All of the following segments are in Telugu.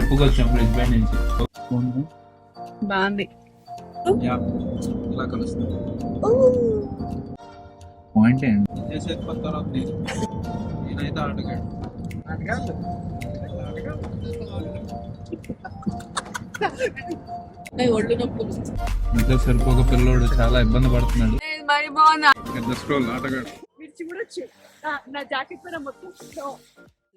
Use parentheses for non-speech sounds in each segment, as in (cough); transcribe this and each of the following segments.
ట్రిప్కి వచ్చాం బ్రిస్బెన్ నుంచి. బాగుంది? యా. ఇలా కలుస్తాం. పాయింట్ ఏంటి? చేసేది నేను నేనైతే ఆటగాడు. ఒళ్ళు నొప్పులు. ఇంట్లో సరిపోక పిల్లోడు చాలా ఇబ్బంది పడుతున్నాడు. నేను మరి బాగున్నా. పెద్ద స్క్రోల్ ఆటగాడు. మిర్చి కూడా వచ్చు నా- నా జాకెట్ పైన మొత్తం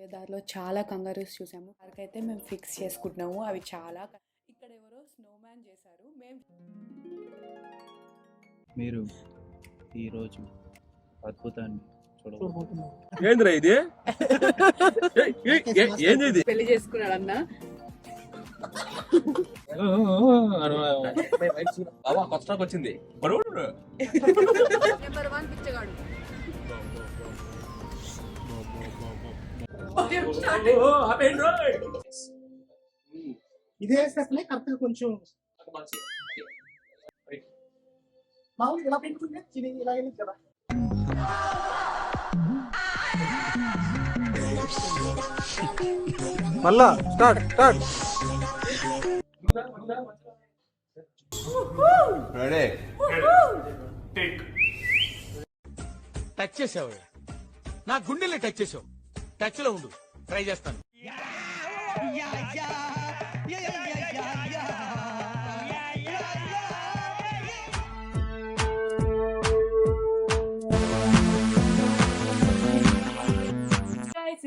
snow. దారిలో చాలా కంగారూస్ చూసాము. అయితే మేము ఫిక్స్ చేసుకుంటున్నాము. అవి చాలా ఇక్కడ ఎవరో స్నో మ్యాన్ చేశారు. మేము మీరు ఈరోజు అద్భుతాన్ని ఏందిరా ఇది? ఏంది ఇది? పెళ్ళి చేసుకున్నాడు అన్న బాబా కొత్త వచ్చింది. నెంబర్ వన్ పిచ్చగాడు. ఇదే వేసేస్తేనే కరెక్ట్గా కొంచెం మామూలుగా ఇలా పెట్టుకుంటే ఇలా కదా. మళ్ళా స్టార్ట్ స్టార్ట్ టచ్ చేసావు నా గుండెల్ని టచ్ చేసావు. టచ్లో ఉండు. ట్రై చేస్తాను.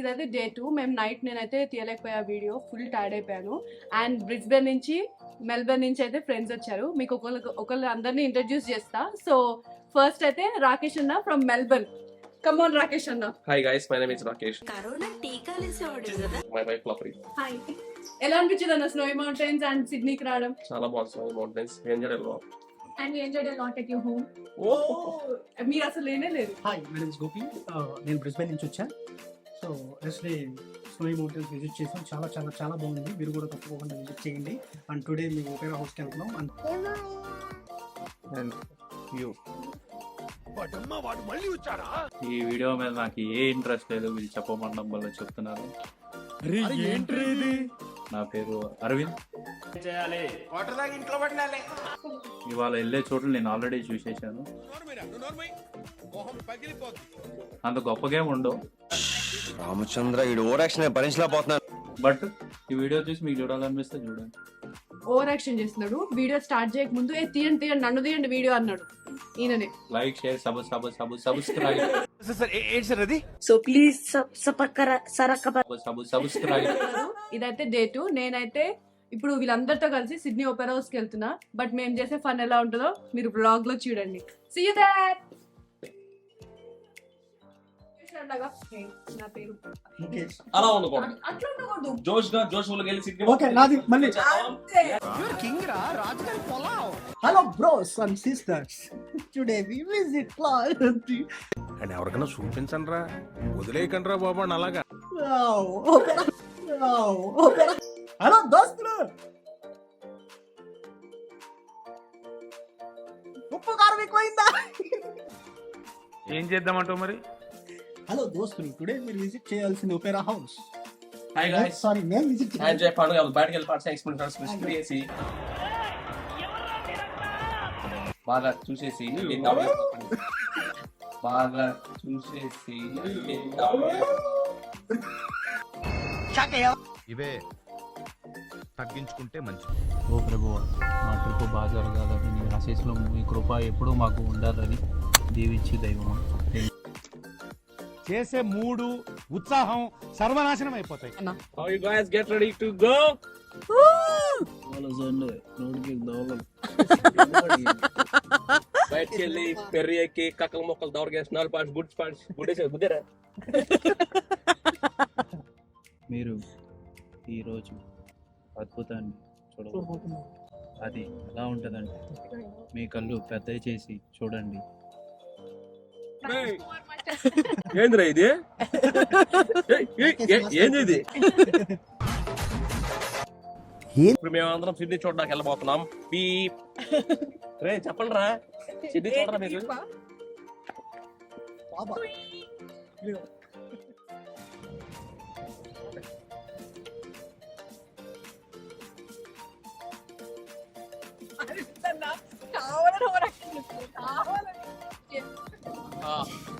ఇదైతే డే టూ మేము నైట్ నేనైతే తీయలేకపోయా వీడియో ఫుల్ టైర్డ్ అయిపోయాను. అండ్ బ్రిస్బెన్ నుంచి మెల్బర్న్ నుంచి అయితే ఫ్రెండ్స్ వచ్చారు. మీకు ఒకళ్ళు ఒకళ్ళు అందరినీ ఇంట్రడ్యూస్ చేస్తా. సో ఫస్ట్ అయితే రాకేష్ అన్న ఫ్రమ్ మెల్బర్న్ కమోన్ రాకేష్ అన్న. Hi guys my name is Rakesh. Corona my wife లఫరీ hi ఎలా అనిపించింది అన్న స్నోయి మౌంటైన్స్ అండ్ సిడ్నీకి రావడం? చాలా బాగుంది mountains enjoy and enjoy lot at you home మీరు అసలు లేనే లేదు హాయ్ మై నేమ్ గోపి నేను బ్రిస్బెన్ నుంచి వచ్చా. So yesterday snowy mountains visit చేసాం. చాలా చాలా చాలా బాగుంది. మీరు కూడా తప్పకుండా విజిట్ చేయండి. అండ్ టుడే మేము ఒపేరా హౌస్కి వెళ్తున్నాం. అండ్ యూ వాడమ్మా వాడు మళ్ళీ వచ్చాడా? ఈ వీడియో మీద నాకు ఏ ఇంట్రెస్ట్ లేదు వీళ్ళు చెప్పమండం వల్ల చెప్తున్నారు. ఏంట్రీ ఇది? నా పేరు అరవింద్. ఇవాళ వెళ్ళే చోట్లు నేను ఆల్రెడీ చూసేసాను అంత గొప్పగా ఉండవు రామచంద్ర ఈడు ఓరాక్షన్ భరించలేకపోతున్నాను బట్ ఈ వీడియో చూసి మీకు చూడాలనిపిస్తే చూడండి. ఓవర్ యాక్షన్ చేస్తున్నాడు. వీడియో స్టార్ట్ చేయక ముందు ఏ తీయండి తీయండి నన్ను తీయండి వీడియో అన్నాడు. ఈయననే. Like share sub sub sub subscribe. Sir ఏంటి సార్ అది? సో ప్లీజ్ సపక్కర సరక్క సబ్ సబ్స్క్రైబ్. ఇదైతే డే టూ నేనైతే ఇప్పుడు వీళ్ళందరితో కలిసి సిడ్నీ ఓపెరా హౌస్కి వెళ్తున్నా. బట్ మేము చేసే ఫన్ ఎలా ఉంటుందో మీరు బ్లాగ్లో చూడండి. See you there. నా పేరు. అలా ఉండకూడదు. అట్లా ఉండకూడదు. జోష్గా జోష్ ఊళ్ళకి వెళ్ళి ఓకే నాది మళ్ళీ. కింగ్ రా. రాజుగారి pulao. Hello bros and sisters today we visit and ఎవరికైనా చూపించండి రా వదిలేయకండి రా బాబా అని అలాగా. హలో దోస్తులు. ఉప్పు కారం ఎక్కువైందా? ఏం చేద్దామంటావు మరి? హలో దోస్తులు టుడే మీరు విజిట్ చేయాల్సిన ఒపేరా హౌస్ సారీ నేను విజిట్ ఎంజాయ్ పండుగ బయటకి వెళ్ళి పార్టీ ఎక్స్పీరియన్స్ చేసి బాగా చూసేసి. బాగా చూసేసి. ఇవే తగ్గించుకుంటే మంచిది. ఓ ప్రభు మా ట్రిప్ బాగా జరగాలని నీ ఆశీస్సులో మీ కృప ఎప్పుడూ మాకు ఉండాలని దీవించి దైవం. చేసే మూడు ఉత్సాహం సర్వనాశనం అయిపోతాయి. How you guys get ready to go? (laughs) బయటకి వెళ్ళి పెర్రి ఎక్కి కక్కల మొక్కలు దౌడకేసి నాలుగు పాయింట్స్ గుడ్ పాయింట్స్ గుడ్డేసారు గుద్దారా మీరు ఈరోజు అద్భుతాన్ని చూడబోతున్నారు అది ఎలా ఉంటుందంటే మీ కళ్ళు పెద్దవి చేసి చూడండి. (laughs) ఏందిరా ఇది? ఏంది ఇది? (laughs) ఇప్పుడు మేమందరం సిడ్నీ చూడడానికి వెళ్ళబోతున్నాం పీప్ రే చెప్పండి రా చూడరా మీరు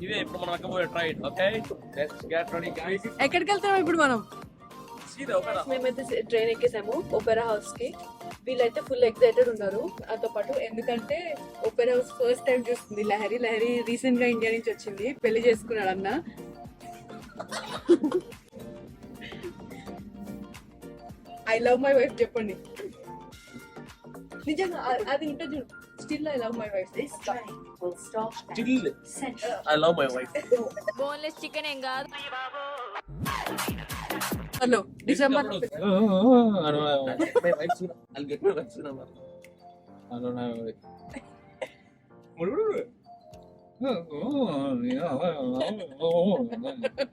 ఇదే ఇప్పుడు మనం ఓకే? ఎక్కడికి వెళ్తాం ఇప్పుడు మనం? మేమైతే ట్రైన్ ఎక్కేసాము ఒపెరా హౌస్కి వీళ్ళైతే ఫుల్ ఎక్సైటెడ్ ఉన్నారు. నాతో పాటు ఎందుకంటే ఒపెరా హౌస్ ఫస్ట్ టైం చూస్తుంది. లహరి లహరి రీసెంట్గా ఇండియా నుంచి వచ్చింది. పెళ్ళి చేసుకున్నాడు అన్న. ఐ లవ్ మై వైఫ్ చెప్పండి. నిజంగా అది ఉంటుంది చూడు. Still I love my wife I love my wife boneless chicken ఏం కాదు. హలో డిసెంబర్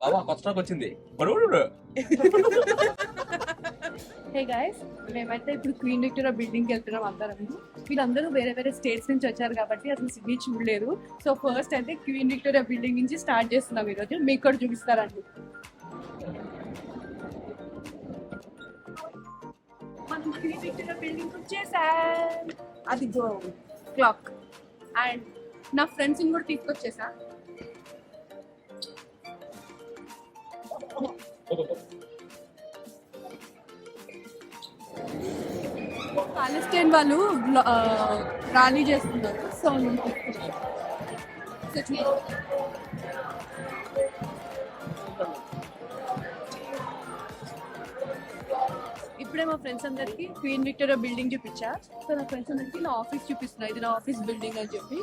బాబా స్టాక్ వచ్చింది. బడుబడు హే గైస్ మేమైతే ఇప్పుడు క్వీన్ విక్టోరియా బిల్డింగ్కి వెళ్తున్నాం అందరం. వీళ్ళందరూ వేరే వేరే స్టేట్స్ నుంచి వచ్చారు కాబట్టి అసలు సిడ్నీ చూడలేదు. సో ఫస్ట్ అయితే క్వీన్ విక్టోరియా బిల్డింగ్ నుంచి స్టార్ట్ చేస్తున్నాం ఈరోజు. మీకు కూడా చూపిస్తారండి. ఆర్కిటెక్చర్ బిల్డింగ్ వచ్చేసాం అది క్లాక్ అండ్ నా ఫ్రెండ్స్ కూడా తీసుకొచ్చేసా. పాలెస్టైన్ వాళ్ళు ర్యాలీ చేస్తున్నారు. సో సో ఇప్పుడే మా ఫ్రెండ్స్ అందరికి క్వీన్ విక్టోరియా బిల్డింగ్ చూపించా. సో నా ఫ్రెండ్స్ అందరికి నా ఆఫీస్ చూపిస్తున్నా. ఇది నా ఆఫీస్ బిల్డింగ్ అని చెప్పి.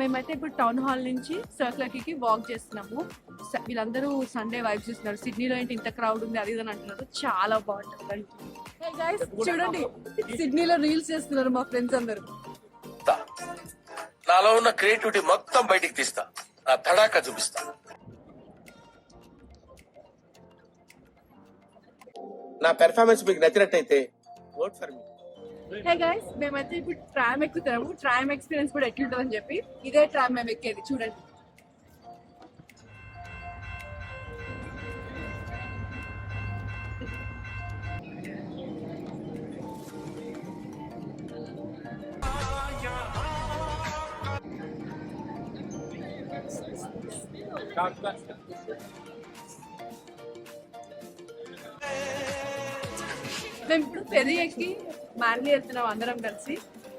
మేమైతే ఇప్పుడు టౌన్ హాల్ నుంచి సర్క్లకి వాక్ చేస్తున్నాము. వీళ్ళందరూ సండే వైబ్స్ చూస్తున్నారు. సిడ్నీలో ఏంటి ఇంత క్రౌడ్ ఉంది అది ఇది అని అంటున్నారు. చాలా బాగుంటుంది చూడండి. సిడ్నీలో రీల్స్ చేస్తున్నారు మా ఫ్రెండ్స్ అందరూ. నాలో ఉన్న క్రియేటివిటీ మొత్తం బయటికి తీస్తా. నా తడాక చూపిస్తా. నా పెర్ఫార్మెన్స్ మీకు నచ్చినట్టయితే vote for me hey guys మేమైతే ఇప్పుడు ట్రామ్ ఎక్కుతాము. ట్రామ్ ఎక్స్పీరియన్స్ కూడా ఎట్లుంటుంది అని చెప్పి ఇదే ట్రామ్ మేము ఎక్కేది. చూడండి. మేము ఇప్పుడు ఫెర్రీ ఎక్కి మ్యాన్లీ వెళ్తున్నాం అందరం కలిసి.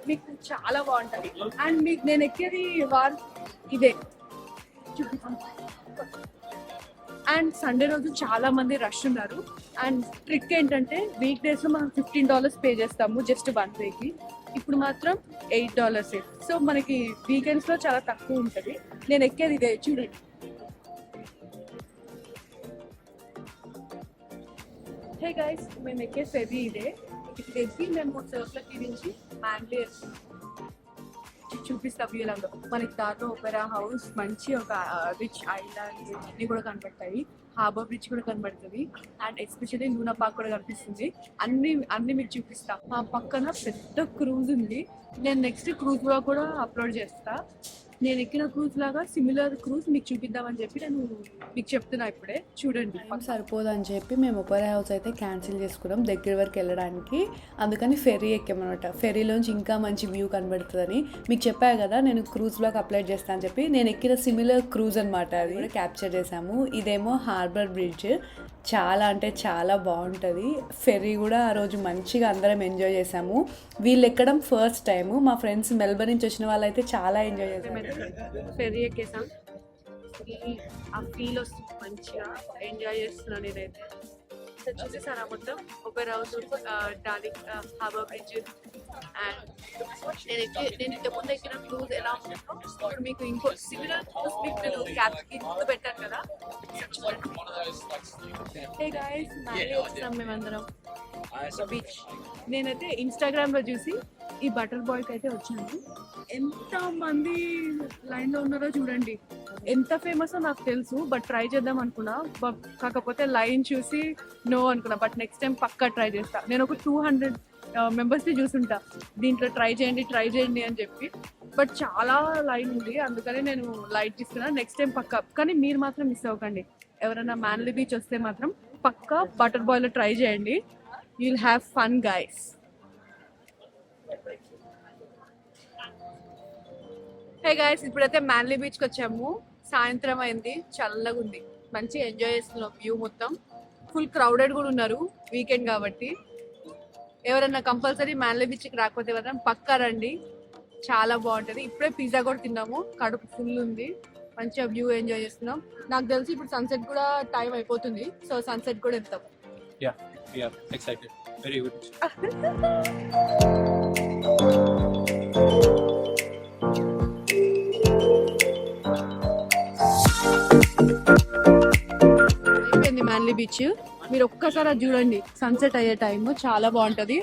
మీకు చాలా బాగుంటుంది. అండ్ మీకు నేను ఎక్కేది వార్ ఇదే. అండ్ సండే రోజు చాలా మంది రష్ ఉన్నారు. అండ్ ట్రిక్ ఏంటంటే వీక్ డేస్లో మనం ఫిఫ్టీన్ డాలర్స్ పే చేస్తాము జస్ట్ వన్ డేకి ఇప్పుడు మాత్రం ఎయిట్ డాలర్స్ సో మనకి వీకెండ్స్లో చాలా తక్కువ ఉంటుంది. నేను ఎక్కేది ఇదే. చూడండి. హే గైస్ మేము ఎక్కే ఫెరీ ఇదే ఇది ఎక్కి మేము సర్ఫ్లకి నుంచి మ్యాంగ్లీ చూపిస్తా వ్యూలంలో మనకి దాంట్లో ఒపెరా హౌస్ మంచి ఒక రిచ్ ఐలాండ్ అన్ని కూడా కనబడతాయి హార్బర్ బ్రిడ్జ్ కూడా కనబడుతుంది అండ్ ఎస్పెషల్లీ లూనా పార్క్ కూడా కనిపిస్తుంది అన్ని అన్ని మీకు చూపిస్తా మా పక్కన పెద్ద క్రూజ్ ఉంది నేను నెక్స్ట్ క్రూజ్లో కూడా అప్లోడ్ చేస్తా నేను ఎక్కిన క్రూజ్ లాగా సిమిలర్ క్రూజ్ మీకు చూపిద్దామని చెప్పి నేను మీకు చెప్తున్నా ఇప్పుడే. చూడండి. సరిపోదని చెప్పి మేము ఒపర్ హౌస్ అయితే క్యాన్సిల్ చేసుకున్నాం దగ్గర వరకు వెళ్ళడానికి. అందుకని ఫెర్రీ ఎక్కామన్నమాట. ఫెర్రీలోంచి ఇంకా మంచి వ్యూ కనబడుతుందని మీకు చెప్పాను కదా నేను క్రూజ్ లాగా అప్లై చేస్తాను అని చెప్పి. నేను ఎక్కిన సిమిలర్ క్రూజ్ అనమాట అది. కూడా క్యాప్చర్ చేసాము. ఇదేమో హార్బర్ బ్రిడ్జ్ చాలా అంటే చాలా బాగుంటుంది. ఫెర్రీ కూడా ఆ రోజు మంచిగా అందరం ఎంజాయ్ చేసాము. వీళ్ళు ఎక్కడం ఫస్ట్ టైము. మా ఫ్రెండ్స్ మెల్బర్న్ నుంచి వచ్చిన వాళ్ళైతే చాలా ఎంజాయ్ చేసాము ఫెర్రీ ఎక్కేసాం. ఆ ఫీల్ వస్తుంది మంచిగా. ఎంజాయ్ చేస్తున్నాను నేనైతే. సో చూసేసారా మొత్తం ఒక రోజు డార్లింగ్ హార్బర్ బ్రిడ్జ్. అండ్ నేను ఎక్కి నేను ఇంత ముందు ఎక్కిన క్రూజ్ ఎలా ఉంటుందో ఇప్పుడు మీకు ఇంకో సిమిలర్ క్రూజ్ మీకు నేను క్యాప్కి ముందు పెట్టాను కదా. హే గాయస్ మళ్ళీ వస్తున్నాం మేమందరం. బీచ్ నేనైతే ఇన్స్టాగ్రామ్లో చూసి ఈ బటర్ బాయ్కి అయితే వచ్చాను. ఎంత మంది లైన్లో ఉన్నారో చూడండి. ఎంత ఫేమస్ నాకు తెలుసు బట్ ట్రై చేద్దాం అనుకున్నా. కాకపోతే లైన్ చూసి నో అనుకున్నా బట్ నెక్స్ట్ టైం పక్కా ట్రై చేస్తా. నేను ఒక టూ హండ్రెడ్ మెంబర్స్ని చూసుంటా. దీంట్లో ట్రై చేయండి ట్రై చేయండి అని చెప్పి. బట్ చాలా లైన్ ఉంది అందుకనే నేను లైట్ తీసుకున్నా. నెక్స్ట్ టైం పక్కా. కానీ మీరు మాత్రం మిస్ అవ్వకండి. ఎవరైనా మ్యాన్లీ బీచ్ వస్తే మాత్రం పక్కా బటర్ బాయ్లో ట్రై చేయండి. You'll have fun guys hey guys ఇప్పుడైతే మ్యాన్లీ బీచ్కి వచ్చాము. సాయంత్రం అయింది చల్లగా ఉంది. మంచి ఎంజాయ్ చేస్తున్నాం వ్యూ మొత్తం. ఫుల్ క్రౌడెడ్ కూడా ఉన్నారు వీకెండ్ కాబట్టి. ఎవరన్నా కంపల్సరీ మ్యాన్లీ బీచ్కి రాకపోతే ఎవరైనా పక్కా రండి. చాలా బాగుంటుంది. ఇప్పుడే పిజ్జా కూడా తిన్నాము. కడుపు ఫుల్ ఉంది. మంచిగా వ్యూ ఎంజాయ్ చేస్తున్నాం. నాకు తెలిసి ఇప్పుడు సన్సెట్ కూడా టైం అయిపోతుంది. సో సన్సెట్ కూడా వెళ్తాం. (laughs) మ్యాన్లీ బీచ్ మీరు ఒక్కసారి అది చూడండి. సన్సెట్ అయ్యే టైం చాలా బాగుంటది.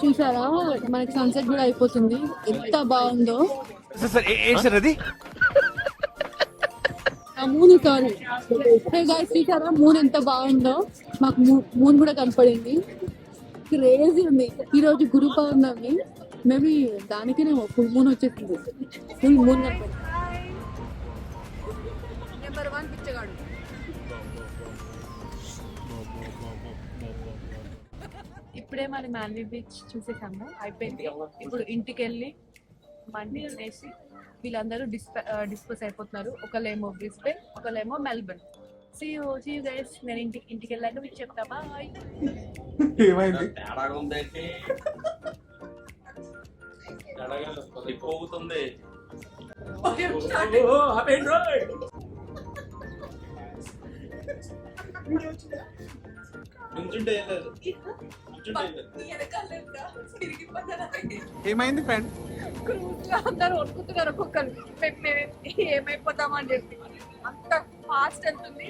చూసారా? మనకి సన్సెట్ కూడా అయిపోతుంది. ఎంత బాగుందో. ఆ మూన్ కాదు చూసారా? మూన్ ఎంత బాగుందో. మాకు మూన్ కూడా కనపడింది. క్రేజీ ఉంది. ఈ రోజు గురు పౌర్ణమి. మేబీ దానికేనేమో ఫుల్ మూన్ వచ్చేసింది. ఫుల్ మూన్ కనపడింది. ఇప్పుడే మరి మాన్వి బీచ్ చూసేసాము అయిపోయింది. ఇప్పుడు ఇంటికి వెళ్ళి. మండి తినేసి వీళ్ళందరూ డిస్ప డిస్పోజ్ అయిపోతున్నారు. ఒకళ్ళేమో బ్రిస్బెన్ ఒకళ్ళేమో Melbourne see you see you guys నేను ఇంటికి ఇంటికి వెళ్ళాక మీకు చెప్తా. బాయ్ ఏమైంది? ఉందంటే పోగుతుంది. ఏమైంది ఫ్రెండ్? క్రూజ్లో అందరూ వణుకుతున్నారు ఒక్కొక్కరు. ఏమైపోతామని చెప్పి. అంత ఫాస్ట్ వెళ్తుంది.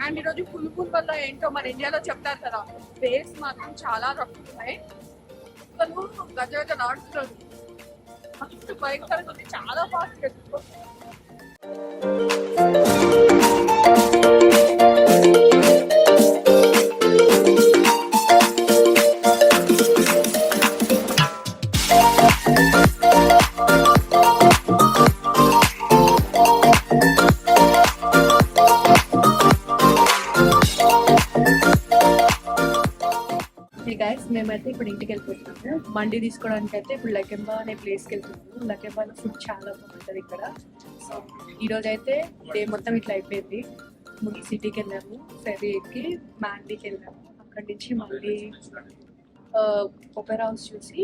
అండ్ ఈరోజు ఫుల్ ఫుల్ వల్ల ఏంటో మన ఇండియాలో చెప్తారు కదా. వేవ్స్ మాత్రం చాలా రఫ్ ఉన్నాయి అసలు గజ గజ నాడుతున్నారు అంత భయంకరంగా ఉంది. చాలా ఫాస్ట్ వెళ్తుంది. మండి తీసుకోవడానికి అయితే ఇప్పుడు లకెంబా అనే ప్లేస్కి వెళ్తున్నాము. లకెంబాలో ఫుడ్ చాలా బాగుంటుంది ఇక్కడ. సో ఈరోజు అయితే డే మొత్తం ఇట్లా అయిపోయింది. ముందు సిటీకి వెళ్ళాము. ఫెరీ ఎక్కి మ్యాండీకి వెళ్ళాము. అక్కడి నుంచి మళ్ళీ ఒపెరా హౌస్ చూసి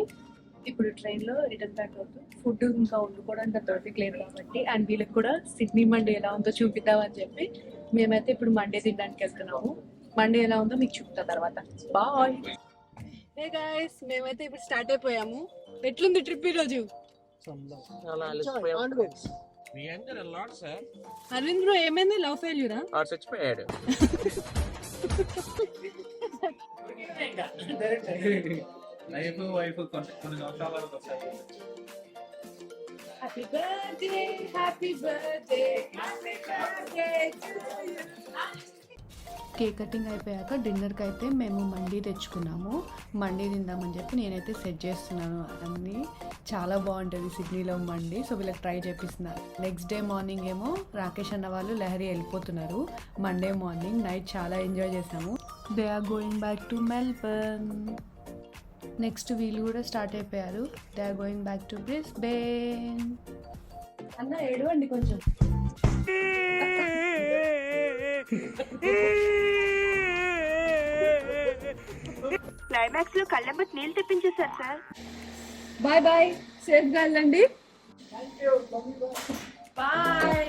ఇప్పుడు ట్రైన్లో రిటర్న్ బ్యాక్ అవుతుంది ఫుడ్ ఇంకా వండుకోవడానికి అంత లేదు కాబట్టి అండ్ వీళ్ళకి కూడా సిడ్నీ మండే ఎలా ఉందో చూపిద్దామని చెప్పి మేమైతే ఇప్పుడు మండే తినడానికి వెళ్తున్నాము. మండే ఎలా ఉందో మీకు చూపుతా తర్వాత. బాయ్ హే గైస్ మేమైతే ఇప్పుడు స్టార్ట్ అయిపోయాము. ఎట్లుంది ట్రిప్ ఈరోజు మీ అందరు లాట్ సార్ అరవింద్ బ్రో ఏమైంది? లవ్ ఫెయిల్యూరా ఆడు చచ్చిపోయాడు. లైఫ్ వైఫ్ కొన్ని కొన్ని సంవత్సరాల వరకు వస్తాయి happy birthday happy birthday happy birthday cake cutting అయిపోయాక డిన్నర్కి అయితే మేము మండీ తెచ్చుకున్నాము. మండీ తిందామని చెప్పి నేనైతే సెట్ చేస్తున్నాను అన్నీ చాలా బాగుంటుంది సిడ్నీలో మండి. సో వీళ్ళకి ట్రై చేపిస్తున్నారు నెక్స్ట్ డే మార్నింగ్ ఏమో రాకేష్ అన్న వాళ్ళు లహరి వెళ్ళిపోతున్నారు. మండే మార్నింగ్ నైట్ చాలా ఎంజాయ్ చేసాము. They are going back to Melbourne next వీళ్ళు కూడా స్టార్ట్ అయిపోయారు. They are going back to Brisbane అన్న ఏడవండి కొంచెం. (laughs) క్లైమాక్స్లో కళ్ళెంబట్ నీళ్ళు తెప్పించేశారు సార్. Bye bye. సేఫ్గా వెళ్ళండి బాయ్